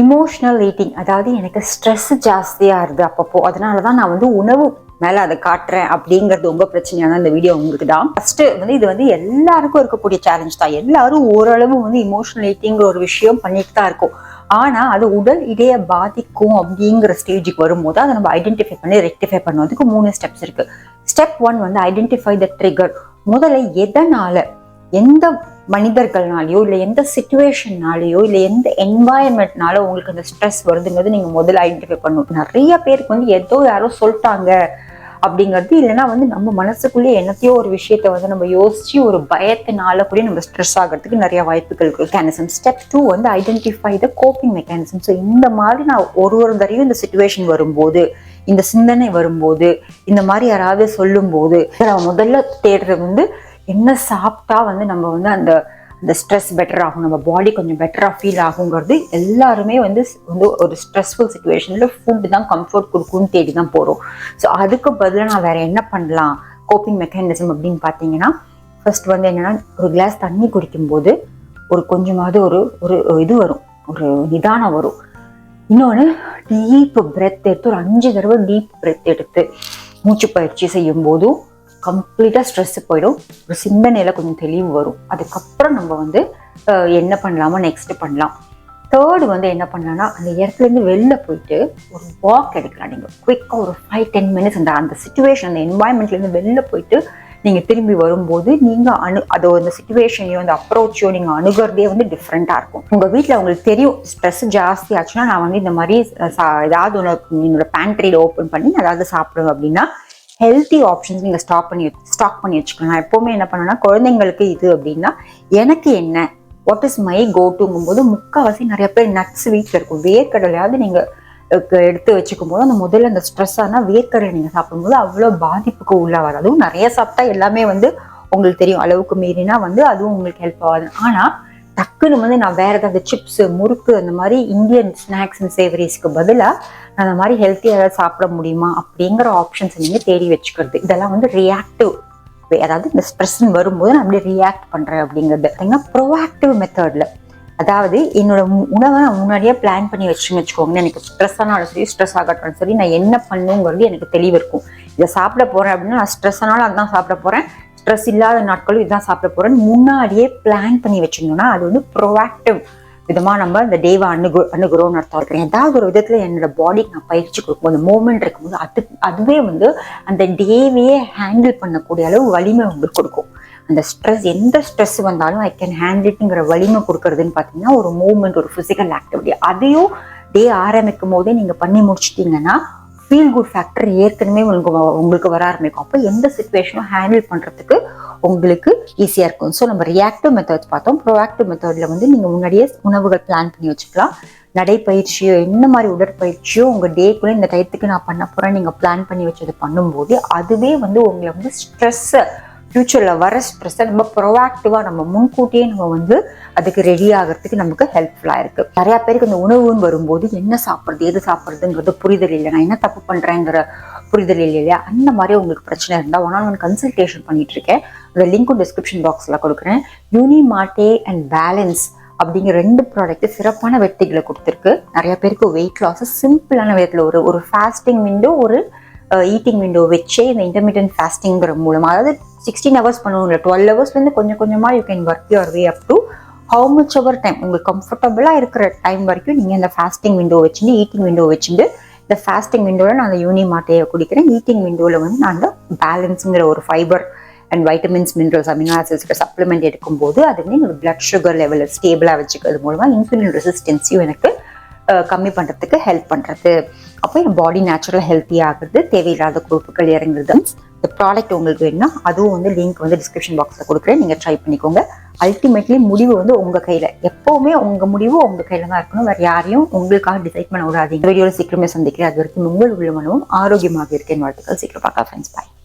Emotional eating அதாவது எனக்கு stress ஜாஸ்தியாக இருது அப்பப்போ. அதனால தான் நான் வந்து உணவு மேலே அதை காட்டுறேன் அப்படிங்கிறது ரொம்ப பிரச்சனையான இந்த வீடியோ உங்களுக்கு தான் ஃபர்ஸ்ட் வந்து இது வந்து எல்லாருக்கும் இருக்கக்கூடிய சேலஞ்ச் தான். எல்லாரும் ஓரளவு வந்து இமோஷனல் ஈட்டிங்கிற ஒரு விஷயம் பண்ணிட்டு தான் இருக்கும். ஆனால் அது உடல் இடையை பாதிக்கும் அப்படிங்கிற ஸ்டேஜுக்கு வரும்போது அதை நம்ம ஐடென்டிஃபை பண்ணி ரெக்டிஃபை பண்ணுவதுக்கு மூணு ஸ்டெப்ஸ் இருக்குது ஸ்டெப் ஒன் வந்து ஐடென்டிஃபை த ட்ரிகர் முதல்ல எதனால் எந்த மனிதர்கள்னாலேயோ இல்லை எந்த சுச்சுவேஷன்னாலேயோ இல்லை எந்த என்வாயன்மெண்ட்னால உங்களுக்கு அந்த ஸ்ட்ரெஸ் வருதுங்கிறது நீங்கள் முதல்ல ஐடென்டிஃபை பண்ணணும். நிறைய பேருக்கு வந்து ஏதோ யாரோ சொல்லிட்டாங்க அப்படிங்கிறது இல்லைன்னா வந்து நம்ம மனசுக்குள்ளேயே என்னத்தையோ ஒரு விஷயத்த வந்து நம்ம யோசிச்சு ஒரு பயத்தினால கூட நம்ம ஸ்ட்ரெஸ் ஆகிறதுக்கு நிறைய வாய்ப்புகள் இருக்கு. மெக்கானிசம் ஸ்டெப் டூ வந்து identify the coping mechanism so இந்த மாதிரி நான் ஒரு ஒரு தடையும் இந்த சுச்சுவேஷன் வரும்போது இந்த சிந்தனை வரும்போது இந்த மாதிரி யாராவது சொல்லும்போது நம்ம முதல்ல தேடுறது வந்து என்ன சாப்பிட்டா வந்து நம்ம வந்து அந்த அந்த ஸ்ட்ரெஸ் பெட்டர் ஆகும் நம்ம பாடி கொஞ்சம் பெட்டராக ஃபீல் ஆகுங்கிறது எல்லாருமே வந்து வந்து ஒரு ஸ்ட்ரெஸ்ஃபுல் சுச்சுவேஷனில் ஃபுட்டு தான் கம்ஃபர்ட் கொடுக்கும்னு தேடி தான் போகிறோம் ஸோ அதுக்கு பதிலாக நான் வேறு என்ன பண்ணலாம்? கோப்பிங் மெக்கானிசம் அப்படின்னு பார்த்தீங்கன்னா ஃபர்ஸ்ட் வந்து என்னன்னா ஒரு கிளாஸ் தண்ணி குடிக்கும்போது ஒரு கொஞ்சமாவது ஒரு ஒரு இது வரும். ஒரு நிதானம் வரும். இன்னொன்று டீப் பிரெத் எடுத்து ஒரு அஞ்சு தடவை டீப் பிரெத் எடுத்து மூச்சு பயிற்சி செய்யும் போதும் கம்ப்ளீட்டாக ஸ்ட்ரெஸ்ஸு போயிடும். ஒரு சிந்தனையில் கொஞ்சம் தெளிவு வரும். அதுக்கப்புறம் நம்ம வந்து என்ன பண்ணலாமோ நெக்ஸ்ட் பண்ணலாம். தேர்டு வந்து என்ன பண்ணலாம்னா அந்த இடத்துலேருந்து வெளில போயிட்டு ஒரு வாக் எடுக்கலாம். நீங்கள் குயிக்காக ஒரு ஃபைவ் டென் மினிட்ஸ் அந்த அந்த சுச்சுவேஷன் அந்த என்வாயன்மெண்ட்லேருந்து வெளில போயிட்டு நீங்கள் திரும்பி வரும்போது நீங்கள் அணு அதோ அந்த சுச்சுவேஷனையோ அந்த அப்ரோச்சையோ நீங்கள் அணுகிறதே வந்து டிஃப்ரெண்ட்டாக இருக்கும். உங்கள் வீட்டில் உங்களுக்கு தெரியும் ஸ்ட்ரெஸ் ஜாஸ்தி ஆச்சுன்னா நான் வந்து இந்த மாதிரி சா- ஏதாவது ஒன்று என்னோட பேண்ட்ரியில் ஓப்பன் பண்ணி நான் ஏதாவது சாப்பிடுவேன் அப்படின்னா ஹெல்த்தி ஆப்ஷன்ஸ் நீங்கள் ஸ்டாப் பண்ணி ஸ்டாக் பண்ணி வச்சுக்கலாம். நான் எப்போவுமே என்ன பண்ணுன்னா குழந்தைங்களுக்கு இது அப்படின்னா எனக்கு என்ன வாட் இஸ் மை கோட்டுங்கும் போது முக்கால்வாசி நிறைய பேர் நட்ஸ் வீட்டில் இருக்கும். வேர்க்கடலையாவது நீங்கள் எடுத்து வச்சுக்கும் போது அந்த முதல்ல அந்த ஸ்ட்ரெஸ் ஆனால் வேர்க்கடலை நீங்கள் சாப்பிடும்போது அவ்வளோ பாதிப்புக்கு உள்ளாகாது அதுவும் நிறைய சாப்பிட்டா எல்லாமே வந்து உங்களுக்கு தெரியும். அளவுக்கு மீறினா வந்து அதுவும் உங்களுக்கு ஹெல்ப் ஆகாது. ஆனால் டக்குன்னு வந்து நான் வேற ஏதாவது சிப்ஸு முறுக்கு அந்த மாதிரி இந்தியன் ஸ்நாக்ஸ் அண்ட் சேவரிஸ்க்கு பதிலாக நான் அந்த மாதிரி ஹெல்த்தியாக ஏதாவது சாப்பிட முடியுமா அப்படிங்கிற ஆப்ஷன்ஸ் நீங்கள் தேடி வச்சுக்கிறது. இதெல்லாம் வந்து ரியாக்டிவ் அதாவது இந்த ஸ்ட்ரெஸ்ன்னு வரும்போது நான் அப்படியே ரியாக்ட் பண்ணுறேன் அப்படிங்கிறது. பார்த்தீங்கன்னா ப்ரோஆக்டிவ் மெத்தடில் அதாவது என்னோட உணவை நான் முன்னாடியே பிளான் பண்ணி வச்சுன்னு வச்சுக்கோங்க எனக்கு ஸ்ட்ரெஸ் ஆனாலும் சரி ஸ்ட்ரெஸ் ஆகட்டும் சரி நான் என்ன பண்ணுங்கிறது எனக்கு தெளிவு இருக்கும். இதை சாப்பிட போகிறேன் அப்படின்னா நான் ஸ்ட்ரெஸ் ஆனாலும் அதுதான் சாப்பிட போகிறேன் ஸ்ட்ரெஸ் இல்லாத நாட்களும் இதுதான் சாப்பிட போகிறேன்னு முன்னாடியே பிளான் பண்ணி வச்சிருந்தோம்னா அது வந்து ப்ரொவாக்டிவ் விதமாக நம்ம இந்த டேவை அணுகு அணுகுறோம்னு அர்த்தம். இருக்கிறேன் ஏதாவது ஒரு விதத்தில் என்னோட பாடிக்கு நான் பயிற்சி கொடுக்கும். அந்த மூமெண்ட் இருக்கும்போது அது அதுவே வந்து அந்த டேவையே ஹேண்டில் பண்ணக்கூடிய அளவு வலிமை உங்களுக்கு கொடுக்கும். அந்த ஸ்ட்ரெஸ் எந்த ஸ்ட்ரெஸ் வந்தாலும் ஐ கேன் ஹேண்டில்ங்கிற வலிமை கொடுக்கறதுன்னு பார்த்தீங்கன்னா ஒரு மூமெண்ட் ஒரு ஃபிசிக்கல் ஆக்டிவிட்டி அதையும் டே ஆரம்பிக்கும் போதே நீங்கள் பண்ணி முடிச்சிட்டிங்கன்னா ஃபீல் குட் ஃபேக்டர் ஏற்கனவே உங்களுக்கு வ- உங்களுக்கு வர ஆரம்பிக்கும். அப்போ எந்த சுச்சுவேஷனும் ஹேண்டில் பண்ணுறதுக்கு உங்களுக்கு ஈஸியாக இருக்கும். ஸோ நம்ம ரியாக்டிவ் மெத்தட்ஸ் பார்த்தோம். ப்ரோஆக்டிவ் மெத்தடில் வந்து நீங்கள் முன்னாடியே உணவுகள் பிளான் பண்ணி வச்சுக்கலாம். நடைப்பயிற்சியோ என்ன மாதிரி உடற்பயிற்சியோ உங்கள் டேக்குள்ளே இந்த டயத்துக்கு நான் பண்ண போகிறேன் நீங்கள் பிளான் பண்ணி வச்சது பண்ணும்போது அதுவே வந்து உங்களை வந்து ஸ்ட்ரெஸ்ஸை ஃப்யூச்சரில் வர ஸ்ட்ரெஸ்ஸை நம்ம ப்ரொஆக்டிவாக நம்ம முன்கூட்டியே நம்ம வந்து அதுக்கு ரெடி ஆகிறதுக்கு நமக்கு ஹெல்ப்ஃபுல்லாக இருக்குது நிறையா பேருக்கு இந்த உணவுன்னு வரும்போது என்ன சாப்பிட்றது எது சாப்பிட்றதுங்கிறது புரிதல் இல்லை நான் என்ன தப்பு பண்ணுறேங்கிற புரிதல் இல்லை இல்லையா? அந்த மாதிரி உங்களுக்கு பிரச்சனை இருந்தால் ஒன் ஆன் ஒன் கன்சல்டேஷன் பண்ணிட்டு இருக்கேன். அந்த லிங்க்கும் டிஸ்கிரிப்ஷன் பாக்ஸில் கொடுக்குறேன். யூனிமாட்டே அண்ட் பேலன்ஸ் அப்படிங்கிற ரெண்டு ப்ராடக்ட் சிறப்பான வெற்றிகளை கொடுத்துருக்கு. நிறைய பேருக்கு வெயிட் லாஸ் சிம்பிளான விதத்தில் ஒரு ஒரு ஃபாஸ்டிங் விண்டோ ஒரு ஈட்டிங் விண்டோ வச்சே இந்த இன்டர்மீடியன்ட் ஃபாஸ்டிங்கிற மூலமாக அதாவது சிக்ஸ்டீன் ஹவர்ஸ் பண்ணுவோம் இல்லை டுவெல் ஹவர்ஸ்லேருந்து கொஞ்சம் கொஞ்சமாக you can work your way up to how much ever time உங்களுக்கு கம்ஃபர்டபுளாக இருக்கிற டைம் வரைக்கும் நீங்கள் அந்த ஃபாஸ்டிங் விண்டோ வச்சுட்டு ஈட்டிங் விண்டோ வச்சுட்டு இந்த ஃபாஸ்டிங் விண்டோவில் நான் அந்த யூனி மாட்டையை குடிக்கிறேன் ஈட்டிங் விண்டோவில் வந்து நான் அந்த பேலன்ஸுங்கிற ஒரு fibre and vitamins minerals amino ஆசிட்ஸ்க்கு supplement எடுக்கும்போது அது வந்து என்னோட பிளட் சுகர் லெவலில் ஸ்டேபிளாக வச்சுக்கிறது மூலமாக இன்சுலின் ரெசிஸ்டன்ஸையும் எனக்கு கம்மி பண்ணுறதுக்கு ஹெல்ப் பண்ணுறது அப்போ என் பாடி நேச்சுரல் ஹெல்த்தி ஆகுறது தேவையில்லாத கொழுப்புகள் இறங்குறது. இந்த ப்ராடக்ட் உங்களுக்கு வேணும்னா அதுவும் வந்து லிங்க் வந்து டிஸ்கிரிப்ஷன் பாக்ஸில் கொடுக்குறேன். நீங்கள் ட்ரை பண்ணிக்கோங்க. அல்டிமேட்லி முடிவு வந்து உங்கள் கையில். எப்போவுமே உங்கள் முடிவு உங்கள் கையில் தான் இருக்கணும். வேறு யாரையும் உங்களுக்காக டிசைட் பண்ண விடாதீங்க. வீடியோவில் சீக்கிரமே சந்திக்கிறேன். அது வரைக்கும் உங்கள் உள்ளமனவும் ஆரோக்கியமாக இருக்கேன் வாழ்த்துக்கள். சீக்கிரம் பார்க்கலாம் ஃப்ரெண்ட்ஸ் பாய்